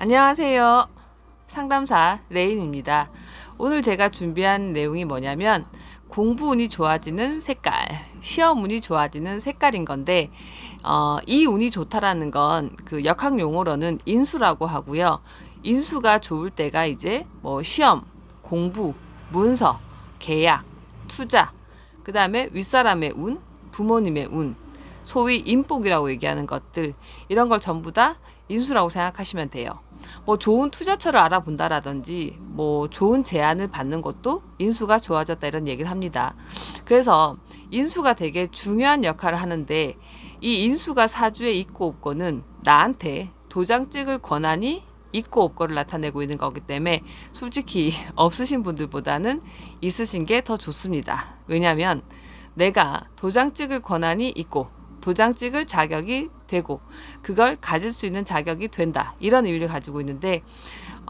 안녕하세요. 상담사 레인입니다. 오늘 제가 준비한 내용이 뭐냐면 공부 운이 좋아지는 색깔, 시험 운이 좋아지는 색깔인 건데 어, 이 운이 좋다라는 건 그 역학 용어로는 인수라고 하고요. 인수가 좋을 때가 이제 뭐 시험, 공부, 문서, 계약, 투자, 그 다음에 윗사람의 운, 부모님의 운, 소위 인복이라고 얘기하는 것들 이런 걸 전부 다 인수라고 생각하시면 돼요. 뭐 좋은 투자처를 알아본다라든지 뭐 좋은 제안을 받는 것도 인수가 좋아졌다 이런 얘기를 합니다. 그래서 인수가 되게 중요한 역할을 하는데 이 인수가 사주에 있고 없고는 나한테 도장 찍을 권한이 있고 없고를 나타내고 있는 거기 때문에 솔직히 없으신 분들보다는 있으신 게 더 좋습니다. 왜냐하면 내가 도장 찍을 권한이 있고 도장 찍을 자격이 되고 그걸 가질 수 있는 자격이 된다 이런 의미를 가지고 있는데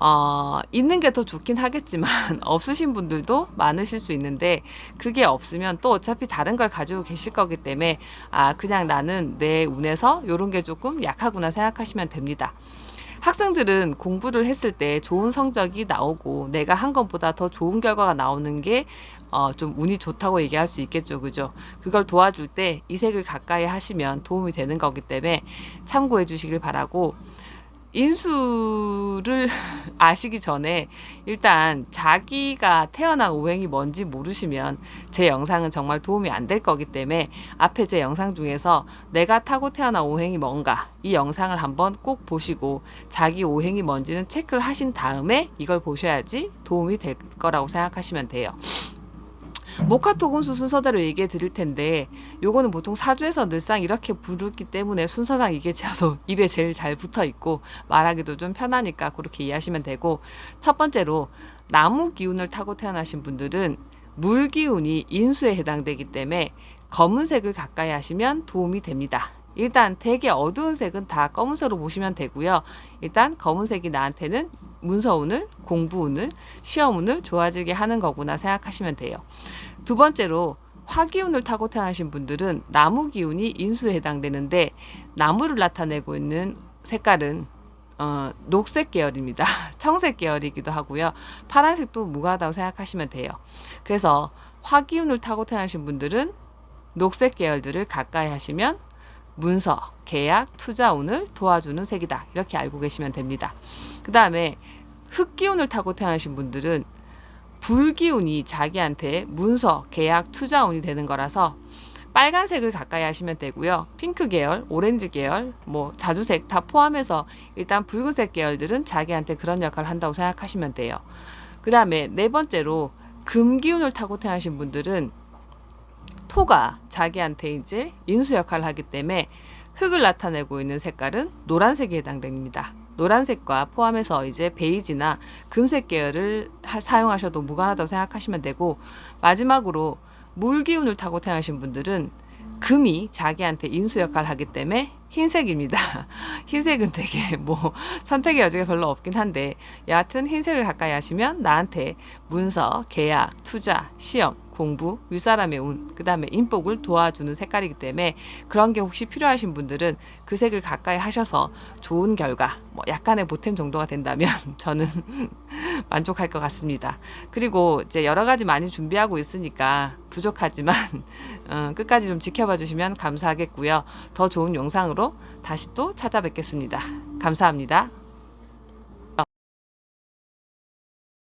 어, 있는 게 더 좋긴 하겠지만 없으신 분들도 많으실 수 있는데 그게 없으면 또 어차피 다른 걸 가지고 계실 거기 때문에 아 그냥 나는 내 운에서 이런 게 조금 약하구나 생각하시면 됩니다. 학생들은 공부를 했을 때 좋은 성적이 나오고 내가 한 것보다 더 좋은 결과가 나오는 게 어, 좀 운이 좋다고 얘기할 수 있겠죠. 그죠? 그걸 도와줄 때 이색을 가까이 하시면 도움이 되는 거기 때문에 참고해 주시길 바라고 인수를 아시기 전에 일단 자기가 태어난 오행이 뭔지 모르시면 제 영상은 정말 도움이 안 될 거기 때문에 앞에 제 영상 중에서 내가 타고 태어난 오행이 뭔가 이 영상을 한번 꼭 보시고 자기 오행이 뭔지는 체크를 하신 다음에 이걸 보셔야지 도움이 될 거라고 생각하시면 돼요. 모카토금수 순서대로 얘기해 드릴 텐데 요거는 보통 사주에서 늘상 이렇게 부르기 때문에 순서상 이게 저도 입에 제일 잘 붙어 있고 말하기도 좀 편하니까 그렇게 이해하시면 되고 첫 번째로 나무 기운을 타고 태어나신 분들은 물 기운이 인수에 해당되기 때문에 검은색을 가까이 하시면 도움이 됩니다. 일단 되게 어두운 색은 다 검은색으로 보시면 되고요. 일단 검은색이 나한테는 문서운을, 공부운을, 시험운을 좋아지게 하는 거구나 생각하시면 돼요. 두 번째로 화기운을 타고 태어나신 분들은 나무 기운이 인수에 해당되는데 나무를 나타내고 있는 색깔은 어, 녹색 계열입니다. 청색 계열이기도 하고요. 파란색도 무관하다고 생각하시면 돼요. 그래서 화기운을 타고 태어나신 분들은 녹색 계열들을 가까이 하시면 문서, 계약, 투자 운을 도와주는 색이다. 이렇게 알고 계시면 됩니다. 그 다음에 흙기운을 타고 태어나신 분들은 불기운이 자기한테 문서, 계약, 투자운이 되는 거라서 빨간색을 가까이 하시면 되고요. 핑크 계열, 오렌지 계열, 뭐 자주색 다 포함해서 일단 붉은색 계열들은 자기한테 그런 역할을 한다고 생각하시면 돼요. 그 다음에 네 번째로 금기운을 타고 태어나신 분들은 토가 자기한테 이제 인수 역할을 하기 때문에 흙을 나타내고 있는 색깔은 노란색에 해당됩니다. 노란색과 포함해서 이제 베이지나 금색 계열을 하- 사용하셔도 무관하다고 생각하시면 되고 마지막으로 물 기운을 타고 태어나신 분들은 금이 자기한테 인수 역할을 하기 때문에 흰색입니다. 흰색은 되게 뭐 선택의 여지가 별로 없긴 한데 여하튼 흰색을 가까이 하시면 나한테 문서, 계약, 투자, 시험, 공부, 윗사람의 운, 그 다음에 인복을 도와주는 색깔이기 때문에 그런 게 혹시 필요하신 분들은 그 색을 가까이 하셔서 좋은 결과, 뭐 약간의 보탬 정도가 된다면 저는 만족할 것 같습니다. 그리고 이제 여러 가지 많이 준비하고 있으니까 부족하지만 어, 끝까지 좀 지켜봐 주시면 감사하겠고요. 더 좋은 영상으로 다시 또 찾아뵙겠습니다. 감사합니다.